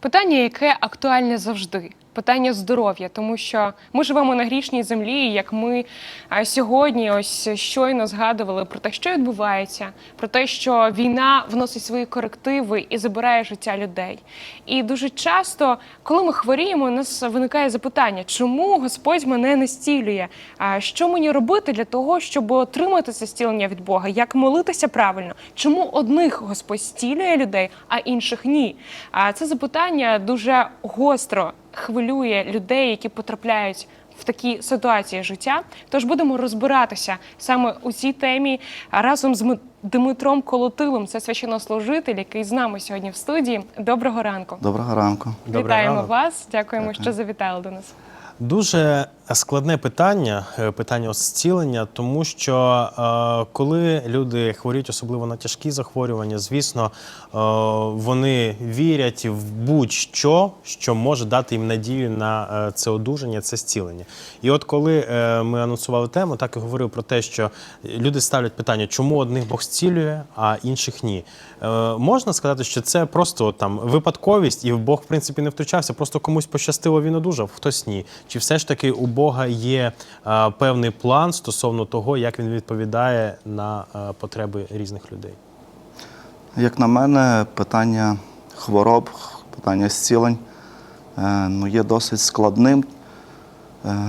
Питання, яке актуальне завжди. Питання здоров'я, тому що ми живемо на грішній землі, і як ми сьогодні ось щойно згадували про те, що відбувається, про те, що війна вносить свої корективи і забирає життя людей. І дуже часто, коли ми хворіємо, у нас виникає запитання, чому Господь мене не стілює? Що мені робити для того, щоб отримати це стілення від Бога? Як молитися правильно? Чому одних Господь стілює людей, а інших ні? А це запитання дуже гостро хвилює людей, які потрапляють в такі ситуації життя. Тож будемо розбиратися саме у цій темі разом з Ми- Дмитром Колотилом. Це священнослужитель, який з нами сьогодні в студії. Доброго ранку. Доброго ранку. Вітаємо Вітаємо ранку. вас. Дякуємо, Дякую. що завітали до нас. Дуже складне питання, е, питання зцілення, тому що е, коли люди хворіють, особливо на тяжкі захворювання, звісно, е, вони вірять в будь-що, що може дати їм надію на е, це одужання, це зцілення. І от коли е, ми анонсували тему, так і говорив про те, що люди ставлять питання, чому одних Бог зцілює, а інших ні. Е, можна сказати, що це просто там випадковість, і Бог, в принципі, не втручався, просто комусь пощастило, він одужав, хтось ні. Чи все ж таки у Бога є е, певний план стосовно того, як він відповідає на е, потреби різних людей? Як на мене, питання хвороб, питання зцілень е, ну, є досить складним.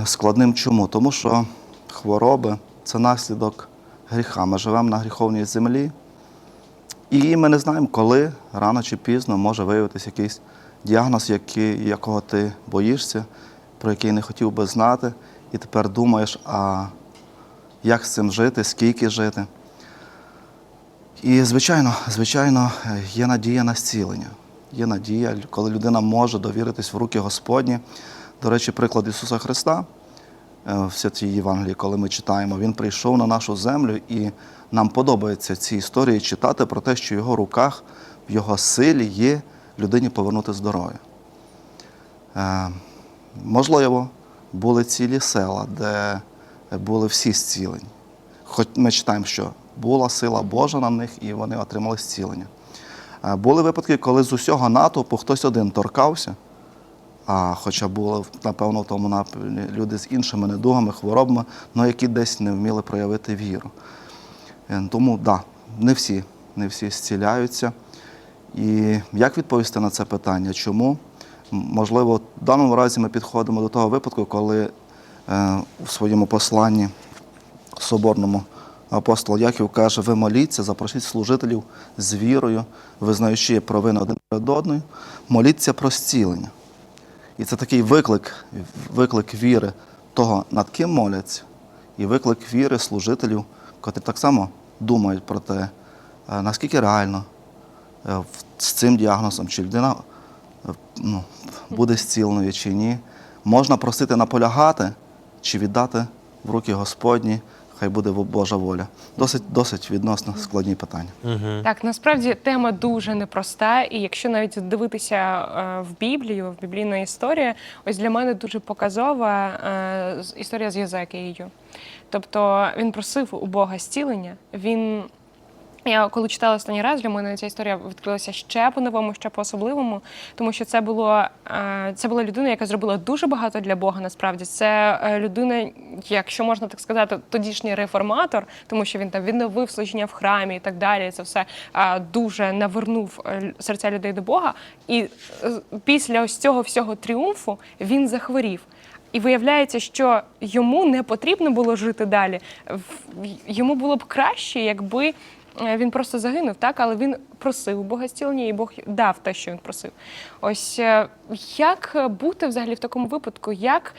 Складним чому? Тому що хвороби це наслідок гріха. Ми живемо на гріховній землі, і ми не знаємо, коли рано чи пізно може виявитися якийсь діагноз, який, якого ти боїшся, про який не хотів би знати, і тепер думаєш, а як з цим жити, скільки жити. І, звичайно, звичайно, є надія на зцілення. Є надія, коли людина може довіритись в руки Господні. До речі, приклад Ісуса Христа е, в святій Євангелії, коли ми читаємо, Він прийшов на нашу землю, і нам подобається ці історії читати про те, що в його руках, в його силі є людині повернути здоров'я. Можливо, були цілі села, де були всі зцілені. Хоч ми читаємо, що була сила Божа на них, і вони отримали зцілення. Були випадки, коли з усього натовпу хтось один торкався, а хоча були, напевно, в тому напрямі люди з іншими недугами, хворобами, але які десь не вміли проявити віру. Е, Тому так, да, не всі, не всі зціляються. І як відповісти на це питання? Чому? Можливо, в даному разі ми підходимо до того випадку, коли е, у своєму посланні соборному апостол Яків каже: ви моліться, запросіть служителів з вірою, визнаючи провини один перед одною, моліться про зцілення. І це такий виклик, виклик віри того, над ким моляться, і виклик віри служителів, котрі так само думають про те, е, наскільки реально е, з цим діагнозом, чи людина е, ну, буде зціленою чи ні. Можна просити наполягати чи віддати в руки Господні, хай буде Божа воля. Досить, досить відносно складні питання. Так, насправді тема дуже непроста, і якщо навіть дивитися е, в Біблію, в біблійну історію, ось для мене дуже показова е, історія з Єзекією. Тобто він просив у Бога зцілення. Він я коли читала останній раз, для мене ця історія відкрилася ще по-новому, ще по-особливому, тому що це було е, це була людина, яка зробила дуже багато для Бога. Насправді це е, людина, якщо можна так сказати, тодішній реформатор, тому що він там відновив служіння в храмі і так далі. Це все е, дуже навернув серця людей до Бога. І після ось цього всього тріумфу він захворів. І виявляється, що йому не потрібно було жити далі. Йому було б краще, якби він просто загинув, так? Але він просив Бога зцілення, і Бог дав те, що він просив. Ось е, як бути взагалі в такому випадку? Як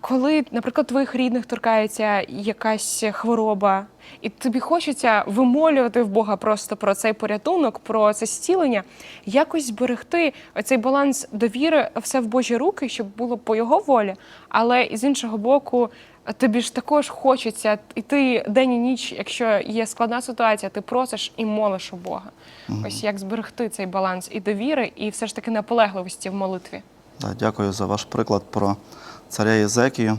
коли, наприклад, твоїх рідних торкається якась хвороба, і тобі хочеться вимолювати в Бога просто про цей порятунок, про це зцілення, якось зберегти цей баланс довіри все в Божі руки, щоб було по його волі, але з іншого боку. Тобі ж також хочеться, і ти день і ніч, якщо є складна ситуація, ти просиш і молиш у Бога. Ось як зберегти цей баланс і довіри, і все ж таки наполегливості в молитві. Да, дякую за ваш приклад про царя Єзекію.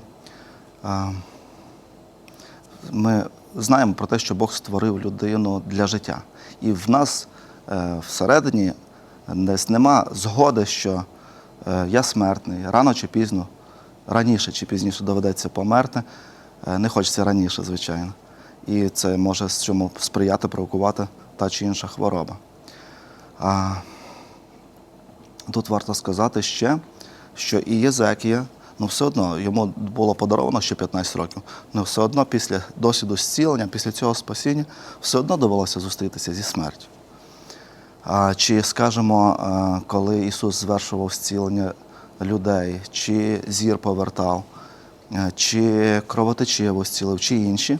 Ми знаємо про те, що Бог створив людину для життя. І в нас е, всередині Десь нема згоди, що е, я смертний, рано чи пізно, раніше чи пізніше доведеться померти. Е, Не хочеться раніше, звичайно. І це може з чому сприяти, провокувати та чи інша хвороба. А, Тут варто сказати ще, що і Єзекія, ну все одно йому було подаровано ще 15 років, але все одно після досвіду зцілення, після цього спасіння, все одно довелося зустрітися зі смертю. А, чи, скажімо, а, коли Ісус звершував зцілення людей, чи зір повертав, е, чи кровотечиво зцілив, чи інші,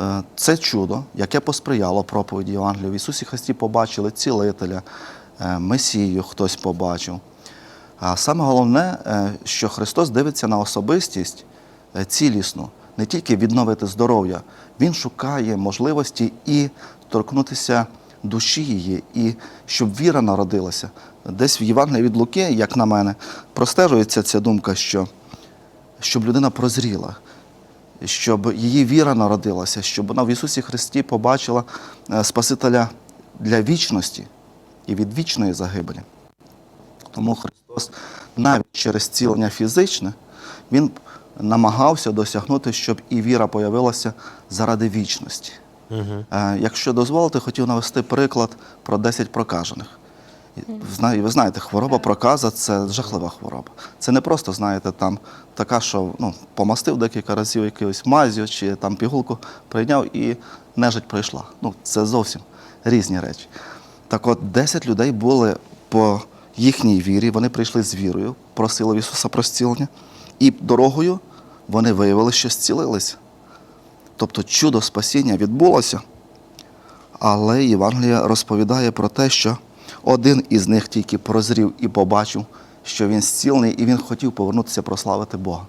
е, це чудо, яке посприяло проповіді Євангелія. В Ісусі Христі побачили цілителя, е, Месію хтось побачив. А саме головне, що Христос дивиться на особистість цілісну, не тільки відновити здоров'я, Він шукає можливості і торкнутися душі її, і щоб віра народилася. Десь в Євангелії від Луки, як на мене, простежується ця думка, що щоб людина прозріла, щоб її віра народилася, щоб вона в Ісусі Христі побачила е, Спасителя для вічності і від вічної загибелі. Тому Христос навіть через цілення фізичне Він намагався досягнути, щоб і віра появилася заради вічності. Е, Якщо дозволите, хотів навести приклад про 10 прокажених. І Ви знаєте, хвороба проказа це жахлива хвороба. Це не просто, знаєте, там така, що ну, помастив декілька разів якусь мазю чи там пігулку прийняв і нежить пройшла. Ну, це зовсім різні речі. Так от 10 людей були по їхній вірі, вони прийшли з вірою, просили в Ісуса про зцілення, і дорогою вони виявили, що зцілилися. Тобто чудо спасіння відбулося, але Євангелія розповідає про те, що один із них тільки прозрів і побачив, що він зцілений, і він хотів повернутися прославити Бога.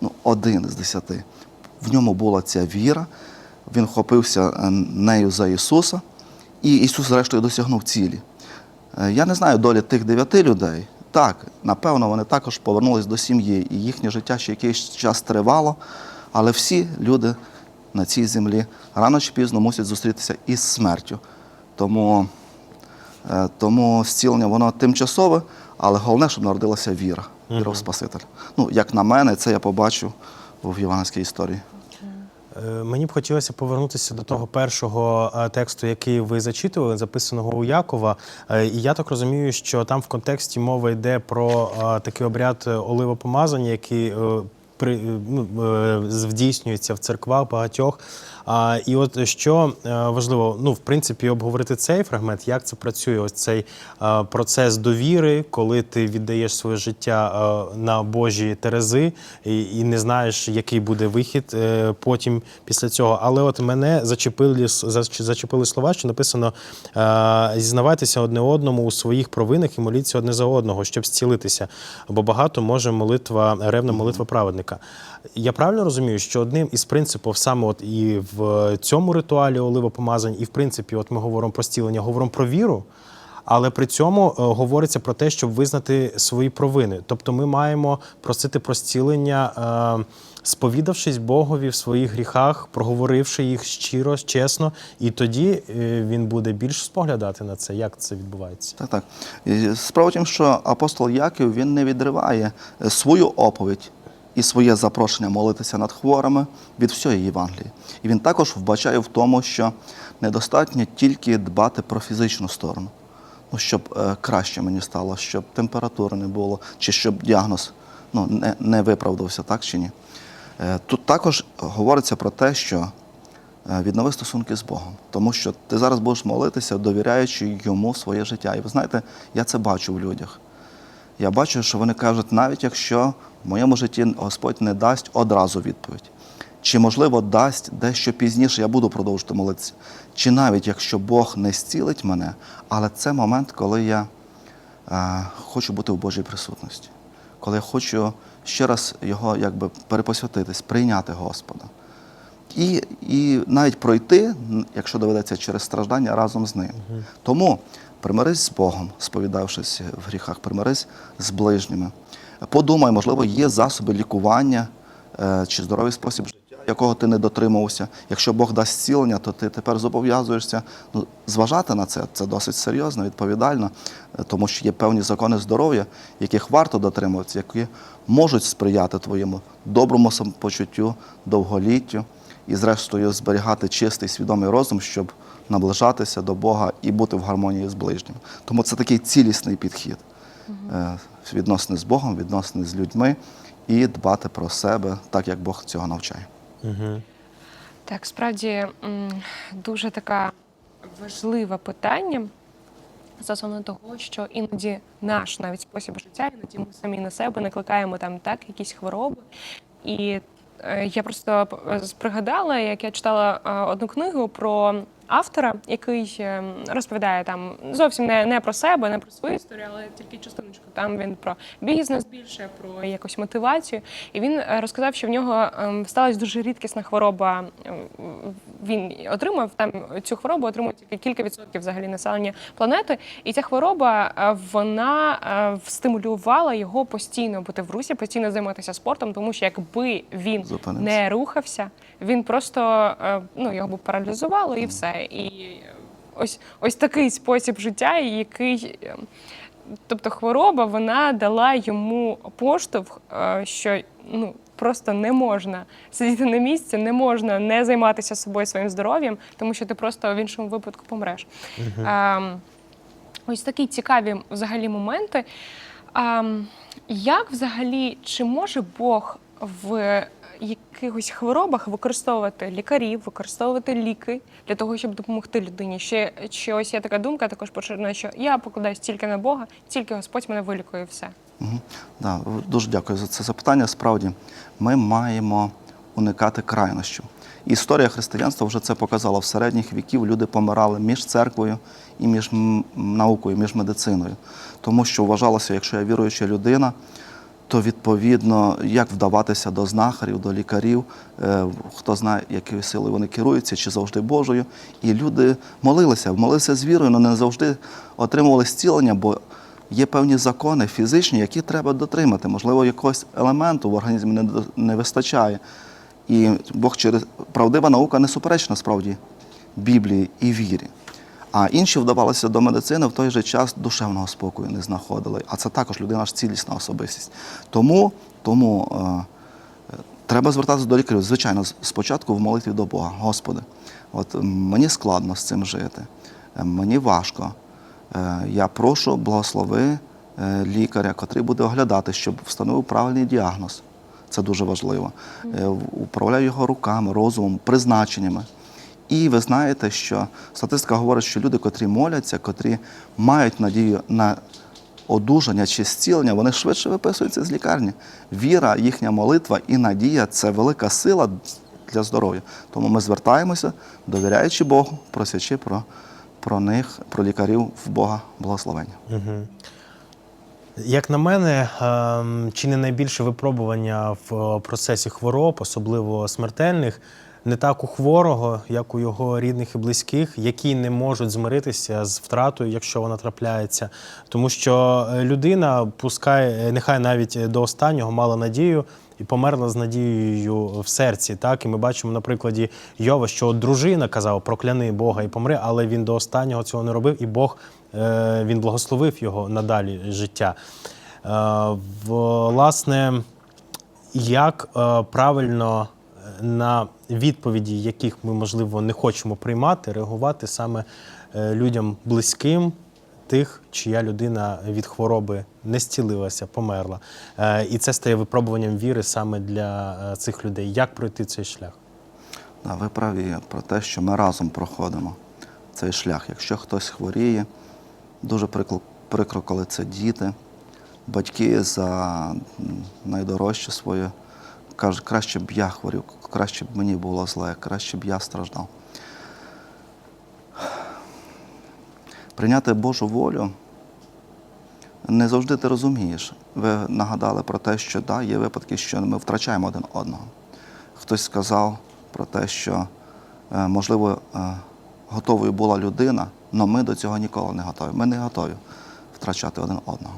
Ну, один з десяти. В ньому була ця віра, він хопився е, нею за Ісуса, і Ісус, зрештою, досягнув цілі. Е, Я не знаю долі тих дев'яти людей. Так, напевно, вони також повернулись до сім'ї, і їхнє життя ще якийсь час тривало, але всі люди на цій землі рано чи пізно мусять зустрітися із смертю. Тому, тому зцілення воно тимчасове, але головне, щоб народилася віра, віра в Спасителя. Ну, як на мене, це я побачив в євангельській історії. Е, Мені б хотілося повернутися до того першого е, тексту, який ви зачитували, записаного у Якова. Е, І я так розумію, що там в контексті мова йде про е, такий обряд е, оливопомазання, який е, при, е, ну, е, вдійснюється в церквах багатьох. А, і от що е, важливо, ну в принципі, обговорити цей фрагмент, як це працює, ось цей е, процес довіри, коли ти віддаєш своє життя е, на Божі терези і, і не знаєш, який буде вихід потім після цього. Але от мене зачепили зачепили слова, що написано: зізнавайтеся одне одному у своїх провинах і моліться одне за одного, щоб зцілитися. Бо багато може молитва, ревна молитва праведника. Я правильно розумію, що одним із принципів саме от і в цьому ритуалі оливопомазань, і в принципі, от ми говоримо про зцілення, говоримо про віру. Але при цьому е, говориться про те, щоб визнати свої провини. Тобто ми маємо просити про зцілення, е, сповідавшись Богові в своїх гріхах, проговоривши їх щиро, чесно, і тоді е, він буде більш споглядати на це. Як це відбувається? Так, так. Справа в тім, що апостол Яків він не відриває свою оповідь і своє запрошення молитися над хворими від всієї Євангелії. І він також вбачає в тому, що недостатньо тільки дбати про фізичну сторону, ну, щоб е, краще мені стало, щоб температури не було, чи щоб діагноз ну, не, не виправдався, так чи ні. Е, Тут також говориться про те, що е, віднови стосунки з Богом. Тому що ти зараз будеш молитися, довіряючи йому своє життя. І ви знаєте, я це бачу в людях. Я бачу, що вони кажуть, навіть якщо в моєму житті Господь не дасть одразу відповідь, чи, можливо, дасть дещо пізніше, я буду продовжувати молитися. Чи навіть якщо Бог не зцілить мене, але це момент, коли я е, хочу бути в Божій присутності, коли я хочу ще раз його якби перепосвятитись, прийняти Господа. І, і навіть пройти, якщо доведеться через страждання, разом з ним. Тому примирись з Богом, сповідавшись в гріхах, примирись з ближніми. Подумай, можливо, є засоби лікування е, чи здоровий спосіб життя, якого ти не дотримувався. Якщо Бог дасть зцілення, то ти тепер зобов'язуєшся ну, зважати на це. Це досить серйозно, відповідально, е, тому що є певні закони здоров'я, яких варто дотримуватися, які можуть сприяти твоєму доброму самопочуттю, довголіттю і, зрештою, зберігати чистий свідомий розум, щоб наближатися до Бога і бути в гармонії з ближнім. Тому це такий цілісний підхід е, відносини з Богом, відносини з людьми і дбати про себе так, як Бог цього навчає. Угу. Так, справді дуже таке важливе питання стосовно того, що іноді наш навіть спосіб життя, іноді ми самі на себе накликаємо там так якісь хвороби. І я просто пригадала, як я читала е, одну книгу про автора, який е, розповідає там зовсім не, не про себе, не про свою історію, але тільки частиночку. Там він про бізнес більше, про якусь мотивацію. І він е, розказав, що в нього ем, сталася дуже рідкісна хвороба. ем, Він отримав там цю хворобу, отримують тільки кілька відсотків взагалі населення планети. І ця хвороба е, вона стимулювала його постійно бути в русі, постійно займатися спортом, тому що якби він Зупинився. не рухався, він просто ну його б паралізувало і все. І ось ось такий спосіб життя, який. е, Тобто хвороба вона дала йому поштовх, е, що ну просто не можна сидіти на місці, не можна не займатися собою своїм здоров'ям, тому що ти просто в іншому випадку помреш. Ем, ось такі цікаві взагалі моменти. Ем, як взагалі, чи може Бог в якихось хворобах використовувати лікарів, використовувати ліки для того, щоб допомогти людині? Ще чи ось є така думка, також поширена, що я покладаюсь тільки на Бога, тільки Господь мене вилікує і все. Угу. Да, дуже дякую за це запитання. Справді, ми маємо уникати крайнощів. Історія християнства вже це показала. В середніх віків люди помирали між церквою і між наукою, між медициною. Тому що вважалося, якщо я віруюча людина, то відповідно як вдаватися до знахарів, до лікарів, е, хто знає, якою силою вони керуються, чи завжди Божою. І люди молилися, молилися з вірою, але не завжди отримували зцілення, бо є певні закони фізичні, які треба дотримати. Можливо, якогось елементу в організмі не, не вистачає. І Бог через правдива наука не суперечна справді Біблії і вірі. А інші вдавалися до медицини в той же час душевного спокою не знаходили. А це також людина ж цілісна особистість. Тому, тому е, треба звертатися до лікарів. Звичайно, спочатку в молитві до Бога. Господи, от мені складно з цим жити, е, мені важко. Е, Я прошу благослови е, лікаря, котрий буде оглядати, щоб встановив правильний діагноз. Це дуже важливо. Е, Управляю його руками, розумом, призначеннями. І ви знаєте, що статистика говорить, що люди, котрі моляться, котрі мають надію на одужання чи зцілення, вони швидше виписуються з лікарні. Віра, їхня молитва і надія це велика сила для здоров'я. Тому ми звертаємося, довіряючи Богу, просячи про, про них, про лікарів в Бога благословення. Угу. Як на мене, ем, чи не найбільше випробування в е, процесі хвороб, особливо смертельних, не так у хворого, як у його рідних і близьких, які не можуть змиритися з втратою, якщо вона трапляється. Тому що е, людина пускай, е, нехай навіть до останнього мала надію. І померла з надією в серці. Так, і ми бачимо на прикладі Йова, що дружина казала прокляни Бога і помри, але він до останнього цього не робив, і Бог е, він благословив його надалі життя. Е, власне, як е, правильно е, на відповіді, яких ми, можливо, не хочемо приймати, реагувати саме е, людям близьким, тих, чия людина від хвороби не зцілилася, померла. Е, І це стає випробуванням віри саме для е, цих людей. Як пройти цей шлях? Да, ви праві про те, що ми разом проходимо цей шлях. Якщо хтось хворіє, дуже прикро, прикро коли це діти, батьки за найдорожче своє кажуть, краще б я хворів, краще б мені було зле, краще б я страждав. Прийняти Божу волю не завжди ти розумієш. Ви нагадали про те, що да, є випадки, що ми втрачаємо один одного. Хтось сказав про те, що, е, можливо, е, готовою була людина, але ми до цього ніколи не готові. Ми не готові втрачати один одного.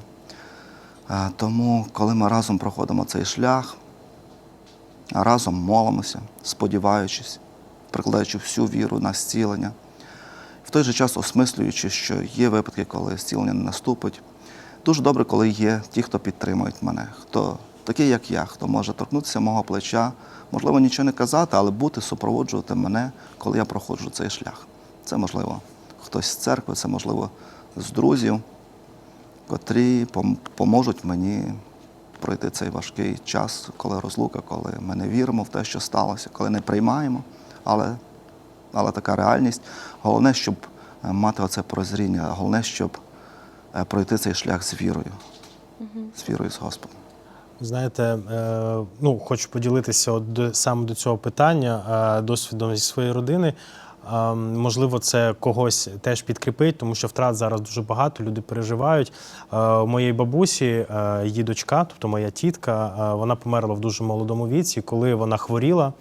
Е, Тому, коли ми разом проходимо цей шлях, разом молимося, сподіваючись, прикладаючи всю віру на зцілення. В той же час осмислюючи, що є випадки, коли зцілення не наступить. Дуже добре, коли є ті, хто підтримують мене, хто такий, як я, хто може торкнутися мого плеча, можливо, нічого не казати, але бути, супроводжувати мене, коли я проходжу цей шлях. Це можливо хтось з церкви, це можливо з друзів, котрі поможуть мені пройти цей важкий час, коли розлука, коли ми не віримо в те, що сталося, коли не приймаємо. Але, але така реальність. Головне, щоб е, мати оце прозріння, головне, щоб е, пройти цей шлях з вірою, з вірою з Господом. Знаєте, е, ну хочу поділитися от саме до цього питання досвідом зі своєї родини. Можливо, це когось теж підкріпить, тому що втрат зараз дуже багато, люди переживають. У моєї бабусі, е, її дочка, тобто моя тітка, е, вона померла в дуже молодому віці, коли вона хворіла.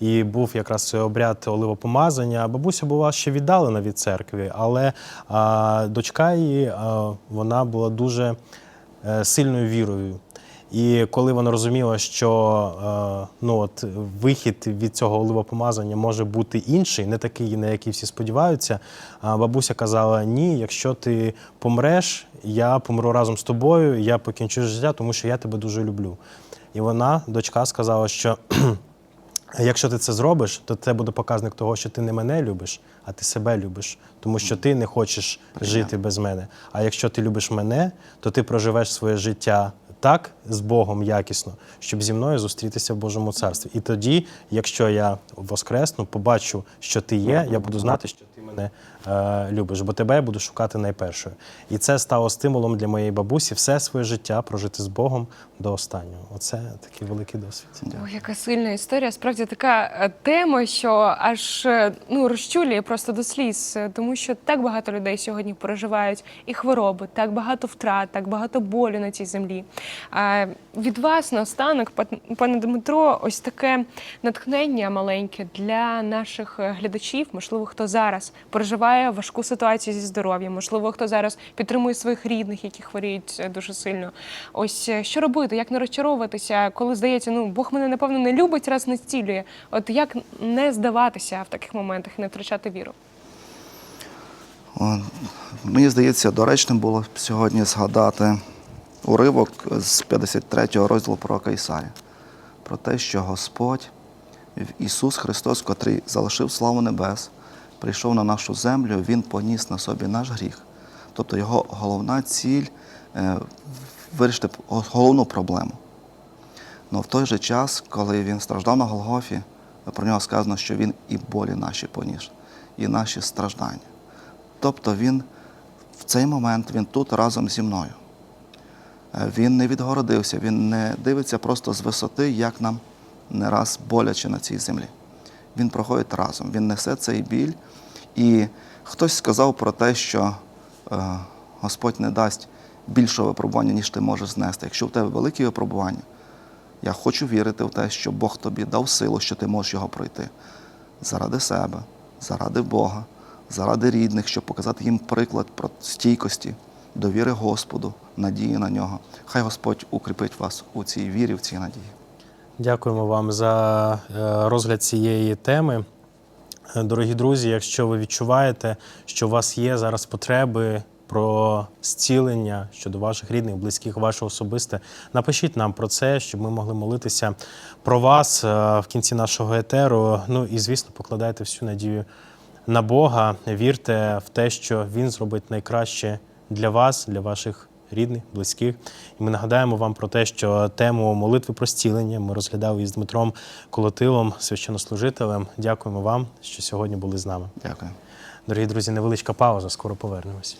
І був якраз обряд оливопомазання. Бабуся була ще віддалена від церкви, але дочка її вона була дуже е, сильною вірою. І коли вона розуміла, що е, ну, от, вихід від цього оливопомазання може бути інший, не такий, на який всі сподіваються, а бабуся казала: ні, якщо ти помреш, я помру разом з тобою, я покінчу життя, тому що я тебе дуже люблю. І вона, дочка, сказала, що Якщо ти це зробиш, то це буде показник того, що ти не мене любиш, а ти себе любиш, тому що ти не хочеш жити без мене. А якщо ти любиш мене, то ти проживеш своє життя так з Богом якісно, щоб зі мною зустрітися в Божому царстві. І тоді, якщо я воскресну, побачу, що ти є, я буду знати, що ти мене е, любиш, бо тебе я буду шукати найпершою. І це стало стимулом для моєї бабусі все своє життя прожити з Богом до останнього. Оце такий великий досвід. Ой, яка сильна історія. Справді така е, тема, що аж е, ну розчулює просто до сліз, е, тому що так багато людей сьогодні переживають і хвороби, так багато втрат, так багато болю на цій землі. А від вас наостанок, пан- пане Дмитро, ось таке натхнення маленьке для наших глядачів. Можливо, хто зараз переживає важку ситуацію зі здоров'ям, можливо, хто зараз підтримує своїх рідних, які хворіють е, дуже сильно. Ось е, що робити, як не розчаровуватися, коли здається, ну Бог мене напевно не любить, раз не зцілює. От як не здаватися в таких моментах не втрачати віру? Мені здається, доречним було сьогодні згадати уривок з 53-го розділу пророка Ісая про те, що Господь, Ісус Христос, котрий залишив славу небес, прийшов на нашу землю, Він поніс на собі наш гріх. Тобто його головна ціль е, вирішити головну проблему. Але в той же час, коли він страждав на Голгофі, про нього сказано, що він і болі наші поніс, і наші страждання. Тобто він в цей момент він тут разом зі мною. Е, Він не відгородився, він не дивиться просто з висоти, як нам не раз боляче на цій землі. Він проходить разом, він несе цей біль. І хтось сказав про те, що е, Господь не дасть більшого випробування, ніж ти можеш знести. Якщо в тебе великі випробування, я хочу вірити в те, що Бог тобі дав силу, що ти можеш його пройти заради себе, заради Бога, заради рідних, щоб показати їм приклад про стійкості, довіри Господу, надії на нього. Хай Господь укріпить вас у цій вірі, в цій надії. Дякуємо вам за е, розгляд цієї теми. Е, Дорогі друзі, якщо ви відчуваєте, що у вас є зараз потреби про зцілення щодо ваших рідних, близьких, ваше особисте, напишіть нам про це, щоб ми могли молитися про вас е, в кінці нашого етеру. Ну і звісно, покладайте всю надію на Бога. Вірте в те, що Він зробить найкраще для вас, для ваших рідних, близьких. І ми нагадаємо вам про те, що тему молитви про зцілення ми розглядали із Дмитром Колотилом, священнослужителем. Дякуємо вам, що сьогодні були з нами. Дякую. Дорогі друзі, невеличка пауза, скоро повернемось.